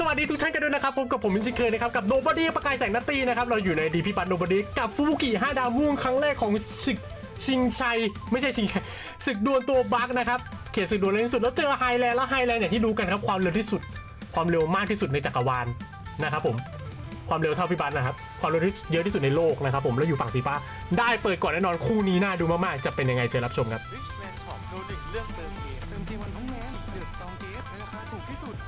สวัสดีทุกท่านกันด้วยนะครับพบกับผมมินชิเคยนะครับกับโนบอดี้ประกายแสงนัตตีนะครับเราอยู่ในดีพีปัตโนบอดี้กับฟูบุกิ5ดาวม่วงครั้งแรกของศึกชิงชัย ไม่ใช่ชิงชัยศึกดวลตัวบัคนะครับเขตศึกดวลเร็วที่สุดแล้วเจอไฮแลนด์แล้วไฮแลนด์เนี่ยที่รู้กันครับความเร็วที่สุด ความเร็วมากที่สุดในจักรวาลนะครับผมความเร็วเท่าพี่บัตนะครับความเร็วที่เยอะที่สุดในโลกนะครับผมแล้วอยู่ฝั่งสีฟ้าได้เปิดก่อนแน่นอนคู่นี้น่าดูมากๆจะเป็นยังไงเชิญรับชมครับริชแมนช็อปโดนหนึ่งเรื่องเติม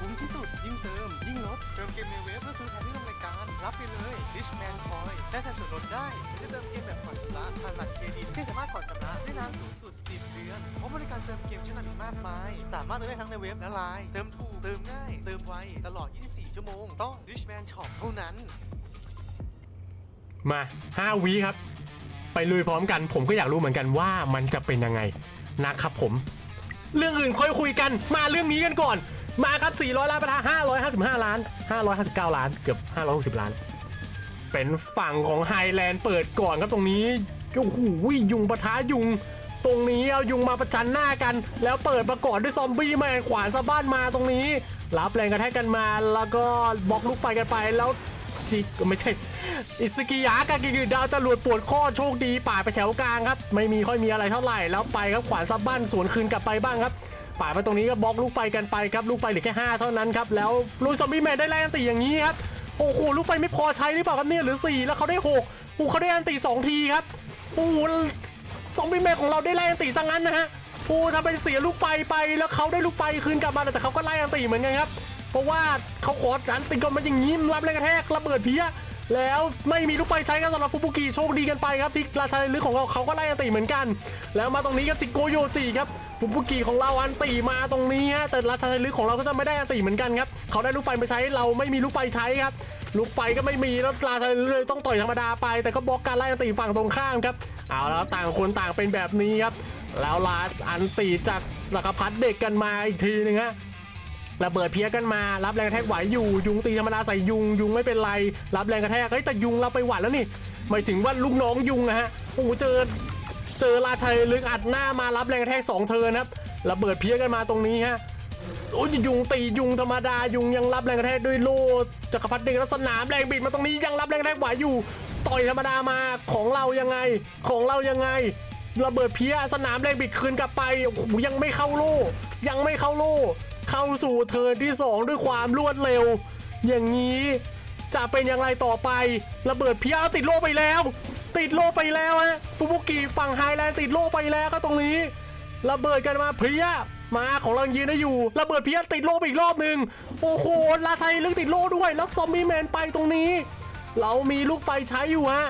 คุ้มที่สุด ยิ่งเติม ยิ่งลด เติมเกมในเว็บเพื่อซื้อแทนที่ร่วมรายการ รับไปเลยริชแมนคอยได้แทนส่วนลดได้หรือจะเติมเกมแบบผ่อนชำระผ่านบัตรเครดิตที่สามารถผ่อนชำระได้นานสูงสุด 10 เดือนพราะบริการเติมเกมชั้นนำอีกมากมาย สามารถเติมได้ทั้งในเว็บและไลน์เติมถูกเติมง่ายเติมไวตลอด 24 ชั่วโมง ต้องริชแมนช็อปเท่านั้น มา 5วิครับ ไปลุยพร้อมกัน ผมก็อยากรู้เหมือนกันว่ามันจะเป็นยังไงนะครับผม เรื่องอื่นค่อยคุยกัน มาเรื่องนี้กันก่อน มาครับ 400 ล้านประทะ555 ล้าน 559 ล้าน เกือบ 560 ล้าน เป็นฝั่งของไฮแลนด์เปิดก่อนครับตรงนี้ โอ้โหยุงปะทะยุง ตรงนี้เอายุงมาประจันหน้ากัน แล้วเปิดประกอบด้วยซอมบี้แมนขวานสะบ้านมาตรงนี้ รับแรงกระแทกกันมา แล้วก็บล็อกลูกไฟกันไป แล้วจิกไม่ใช่ อิสกิยะกากิกุดาวจรวดปวดข้อโชคดีป่าไปแถวกลางครับ ไม่มีค่อยมีอะไรเท่าไหร่ แล้วไปครับขวานซับบ้านสวนคืนกลับไปบ้างครับ ป่าดไปตรงนี้ก็บล็อกลูกไฟกันไปครับลูกไฟเหลือแค่5เท่านั้นครับแล้วลูกซอมบี้แมนได้แรงอันตีอย่างนี้ครับโอ้โหลูกไฟไม่พอใช้หรือเปล่าครับเนี่ยหรือ 4 แล้วเขาได้6โอ้เขาได้อันตี2ทีครับโอ้ซอมบี้แมนของเราได้แรงอันตีซะงั้นนะฮะโอ้ทำเป็นเสียลูกไฟไปแล้วเขาได้ลูกไฟคืนกลับมาแต่เขาก็ไล่อันตีเหมือนกันครับเพราะว่าเขาขออันติก่อนมันอย่างนี้รับแรงกระแทกระเบิดเพี้ย แล้วไม่มีลูกไฟใช้กันสำหรับฟูบุกิโชคดีกันไปครับที่ราชาลึกของเราเขาก็ไล่อันติเหมือนกัน แล้วมาตรงนี้ก็จิโกโยจิครับฟูบุกิของเราอันติมาตรงนี้ฮะแต่ราชาลึกของเราก็จะไม่ได้อันติเหมือนกันครับเขาได้ลูกไฟไปใช้เราไม่มีลูกไฟใช้ครับลูกไฟก็ไม่มีแล้วราชาลึกเลยต้องต่อยธรรมดาไป แต่ก็บล็อกการไล่อันติฝั่งตรงข้ามครับเอาแล้วต่างคนต่างเป็นแบบนี้ครับแล้วลาอันติจากจักรพรรดิเด็กกันมาอีกทีหนึงฮะ ระเบิดเพี้ยกันมา รับแรงกระแทกไหวอยู่ ยุงตีธรรมดาใส่ยุง ยุงไม่เป็นไร รับแรงกระแทก เฮ้ย แต่ยุงเราไปหวัดแล้วนี่ หมายถึงว่าลูกน้องยุงนะฮะ โอ้โห เจอ เจอราชัยลึกอัดหน้ามารับแรงกระแทกสองเทินครับ ระเบิดเพี้ยกันมาตรงนี้ฮะ โอ้ยยุงตียุงธรรมดา ยุงยังรับแรงกระแทกด้วยโล่จักรพรรดิเด็กลักษณามแรงบิดมาตรงนี้ยังรับแรงกระแทกไหวอยู่ ต่อยธรรมดามา ของเรายังไง ของเรายังไงระเบิดเพี้ยสนามแรงบิดคืนกลับไปโอ้โหยังไม่เข้าโล่ยังไม่เข้าโล่ เข้าสู่เทิร์นที่ 2 ด้วยความรวดเร็ว อย่างนี้จะเป็นอย่างไรต่อไประเบิดเพี้ยติดโลไปแล้ว ติดโลไปแล้วฮะฟูบุกิฝั่งไฮแลนด์ติดโลไปแล้วก็ตรงนี้ ระเบิดกันมาเพี้ยมาของเรายืนได้อยู่ ระเบิดเพี้ยติดโลไปอีกรอบหนึ่งโอ้โหราชัยลึกติดโลด้วยแล้วซอมบี้แมนไปตรงนี้ เรามีลูกไฟใช้อยู่ฮะ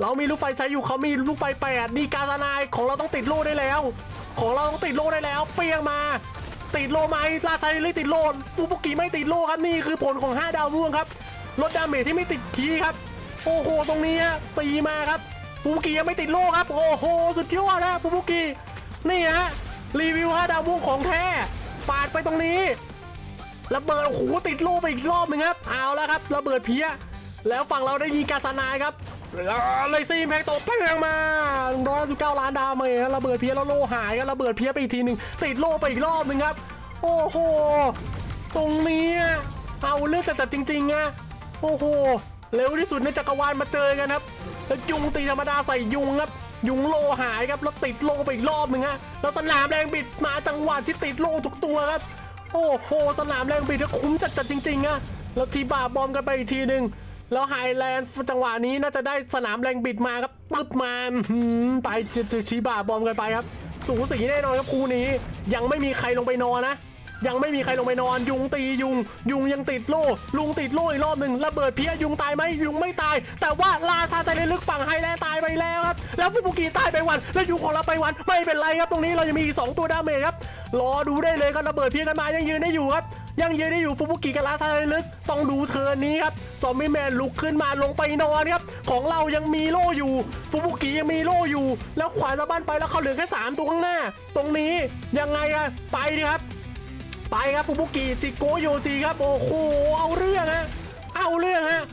เรามีลูกไฟใช้อยู่เขามีลูกไฟแปดนี่กาซานายของเราต้องติดโลได้แล้ว ของเราต้องติดโลได้แล้ว เปียงมา ติดโลไหมราชัยเลยติดโลฟูบุกิไม่ติดโลครับนี่คือผลของ 5 ดาวม่วงครับลดดาเมจที่ไม่ติดคีครับโอ้โหตรงนี้ตีมาครับฟูบุกิยังไม่ติดโลครับโอ้โหสุดยอดนะฟูบุกินี่ฮะรีวิว 5 ดาวม่วงของแท้ปาดไปตรงนี้ระเบิดโอ้โหติดโลไปอีกรอบหนึ่งครับเอาแล้วครับระเบิดเพี้ยแล้วฝั่งเราได้ยิงกาซานายครับ เลยซีมแพ็กตบเพียงมา119ล้านดาวเมจครับระเบิดเพี้ยแล้วโลหายครับระเบิดเพี้ยไปอีกทีหนึ่งติดโลไปอีกรอบหนึ่งครับ โอ้โห ตรงนี้เอาเรื่องจัดๆจริงๆอะโอ้โห เร็วที่สุดในจักรวาลมาเจอกันครับแล้วยุงตีธรรมดาใส่ยุงครับยุงโลหายครับแล้วติดโลไปอีกรอบหนึ่งฮะแล้วสนามแรงบิดมาจังหวะที่ติดโลทุกตัวครับโอ้โหสนามแรงบิดก็คุ้มจัดๆจริงๆอะแล้วทีบาบอมกันไปอีกทีหนึ่ง แล้วไฮแลนด์จังหวะนี้น่าจะได้สนามแรงบิดมาครับปึ๊บมาไปจอชีบาบอมกันไปครับ สูสีแน่นอนครับคู่นี้ ยังไม่มีใครลงไปนอนนะยังไม่มีใครลงไปนอนยุงตียุง ยุงยังติดโล่ลุงติดโล่อีกรอบหนึ่งระเบิดเพี้ยยุงตายไหมยุงไม่ตาย แต่ว่าราชาใจลึกฝั่งไฮแลนด์ตายไปแล้วครับ แล้วฟิบุกิตายไปวัน แล้วยุงของเราไปวันไม่เป็นไรครับตรงนี้เรายังมีอีกสองตัวดาเมจครับรอดูได้เลยครับระเบิดเพี้ยกันมายังยืนได้อยู่ครับ ยังยืนได้อยู่ฟุบุกิกับราชาใจลึก ต้องดูเทิร์นนี้ครับซอมบี้แมนลุกขึ้นมาลงไปนอนครับ ของเรายังมีโล่อยู่ฟุบุกิยังมีโล่อยู่ แล้วขวานสะบั้นไปแล้วเขาเหลือแค่สามตัวข้างหน้า ตรงนี้ยังไงอะไปดิครับ ไปครับฟูบุกิจิโกโยจิครับโอ้โหเอาเรื่องฮะเอาเรื่องฮะ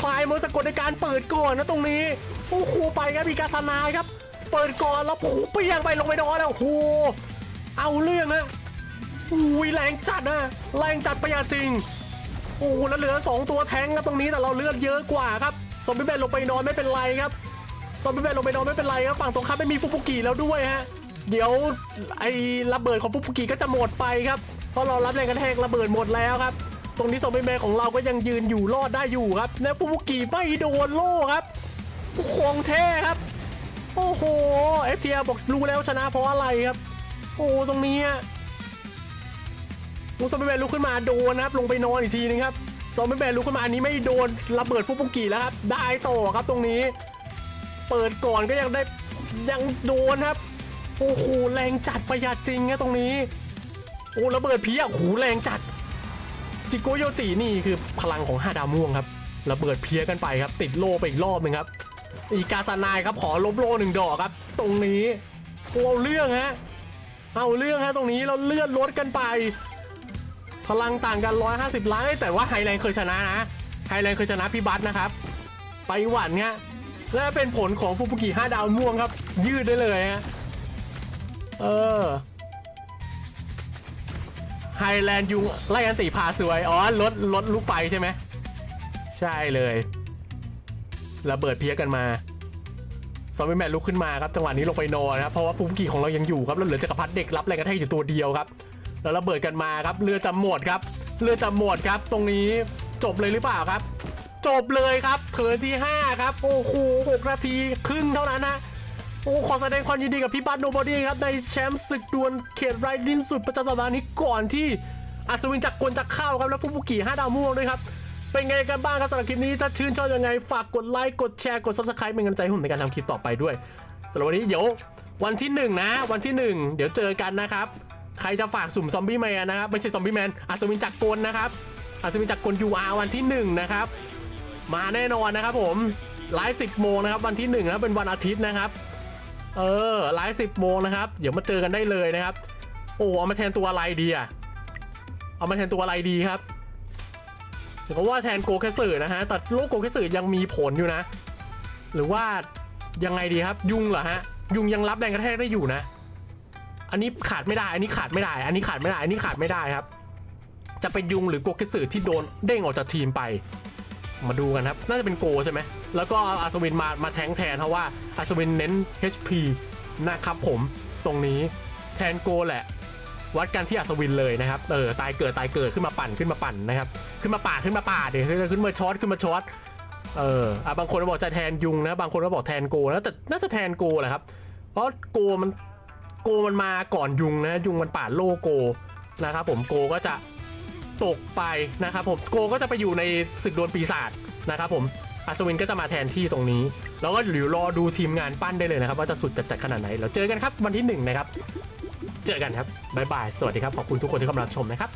คลายมนสะกดในการเปิดก่อนนะตรงนี้โอ้โหไปครับมีกาซานายครับ เปิดก่อนแล้วโอ้โหเปียงไปลงไปนอนแล้วโอ้โหเอาเรื่องนะ อุ้ยแรงจัดนะแรงจัดไปอย่าจริงโอ้โหแล้วเหลือ 2 ตัวแทงครับตรงนี้แต่เราเลือดเยอะกว่าครับซอมบี้แมนลงไปนอนไม่เป็นไรครับซอมบี้แมนลงไปนอนไม่เป็นไรครับฝั่งตรงข้ามไม่มีฟุบุกิแล้วด้วยฮะเดี๋ยวไอ้ระเบิดของฟุบุกิก็จะหมดไปครับเพราะเรารับแรงกระแทกระเบิดหมดแล้วครับ ตรงนี้ซอมบี้แมนของเราก็ยังยืนอยู่รอดได้อยู่ครับและฟุบุกิไม่โดนโล่ครับคงเท่ครับโอ้โห FTL บอกรู้แล้วชนะเพราะอะไรครับ โอ้ตรงนี้ อมูซอมบี้แมนลุกขึ้นมาโดนนะครับลงไปนอนอีกทีนึงครับซอมบี้แมนลุกขึ้นมาอันนี้ไม่โดนระเบิดฟุบุกิแล้วครับได้ต่อครับตรงนี้ เปิดก่อนก็ยังได้ยังโดนครับโอ้โหแรงจัดประหยัดจริงนะตรงนี้โอ้ระเบิดเพี้ยโอ้โหแรงจัดจิโกโยตินี่คือพลังของห้าดาวม่วงครับระเบิดเพี้ยกันไปครับ ติดโลไปอีกรอบหนึ่งครับ อีกาซานายครับขอลบโลหนึ่งดอกครับ ตรงนี้เอาเรื่องฮะเอาเรื่องฮะตรงนี้เราเลื่อนลดกันไป พลังต่างกัน 150 ล้านเอ้ยแต่ว่าไฮแลนด์เคยชนะนะไฮแลนด์เคยชนะพี่บัตนะครับ ไปหวันเนี่ยและเป็นผลของฟูบุกิ5ดาวม่วงครับ ยืดได้เลยฮะเออไฮแลนด์ยุงไล่กันตีพาสวย อ๋อรถรถลูกไฟใช่ไหม ใช่เลยระเบิดเพี้ยกันมาซอมบี้แมนลุกขึ้นมาครับจังหวะนี้ลงไปนอนนะครับเพราะว่าฟูบุกิของเรายังอยู่ครับแล้วเหลือจักรพรรดิเด็กรับแรงกระแทกอยู่ตัวเดียวครับ แล้วระเบิดกันมาครับ เรือจำหมดครับ เรือจำหมดครับ ตรงนี้จบเลยหรือเปล่าครับ จบเลยครับเทิร์นที่ 5 ครับ โอ้โหหกนาทีครึ่งเท่านั้นนะโอ้ขอแสดงความยินดีกับพี่บัตโนบอดี้ครับในแชมป์ศึกดวลเขตไรดินสุดประจำสัปดาห์นี้ก่อนที่อัศวินจักกลจะเข้าครับ แล้วฟุบุกิ5ดาวม่วงด้วยครับ เป็นไงกันบ้างครับสำหรับคลิปนี้ถ้าชื่นชอบยังไง ฝากกดไลค์กดแชร์กด subscribe เป็นกำลังใจให้ผมในการทำคลิปต่อไปด้วยสำหรับวันนี้เดี๋ยววันที่ 1 นะ วันที่ 1 เดี๋ยวเจอกันนะครับ ใครจะฝากสุ่มซอมบี้แมนนะครับไม่ใช่ซอมบี้แมนอัศวินจักรกลนะครับอัศวินจักรกล UR วันที่ 1 นะครับ มาแน่นอนนะครับผมไลฟ์10โมงนะครับวันที่1นะเป็นวันอาทิตย์นะครับเออไลฟ์10โมงนะครับเดี๋ยวมาเจอกันได้เลยนะครับ โอ้เอามาแทนตัวอะไรดีอะเอามาแทนตัวอะไรดีครับเดี๋ยวก็ว่าแทนโกเคสึนะฮะแต่โลกโกเคสึยังมีผลอยู่นะ หรือว่ายังไงดีครับยุงเหรอฮะยุงยังรับแรงกระแทกได้อยู่นะ อันนี้ขาดไม่ได้ อันนี้ขาดไม่ได้ อันนี้ขาดไม่ได้ อันนี้ขาดไม่ได้ครับ จะเป็นยุงหรือโกเคสึที่โดนเด้งออกจากทีมไป มาดูกันครับ น่าจะเป็นโกใช่ไหม แล้วก็อัศวินมา มาแทงแทนเพราะว่าอัศวินเน้น HP นะครับผมตรงนี้แทนโกแหละ วัดกันที่อัศวินเลยนะครับ เออตายเกิดตายเกิดขึ้นมาปั่นขึ้นมาปั่นนะครับ ขึ้นมาป่าขึ้นมาป่าเดี๋ยวขึ้นมาช็อตขึ้นมาช็อต เอออะบางคนก็บอกจะแทนยุงนะ บางคนก็บอกแทนโกนะแต่น่าจะแทนโกแหละครับ เพราะโกมัน โกมันมาก่อนยุงนะยุงมันป่าดโลโกนะครับผมโกก็จะตกไปนะครับผมโกก็จะไปอยู่ในศึกดวลปีศาจนะครับผมอัศวินก็จะมาแทนที่ตรงนี้ แล้วก็หรือรอดูทีมงานปั้นได้เลยนะครับ ว่าจะสุดจัดขนาดไหนเราเจอกันครับวันที่หนึ่งนะครับเจอกันครับบ๊ายบายสวัสดีครับขอบคุณทุกคนที่เข้ามารับชมนะครับ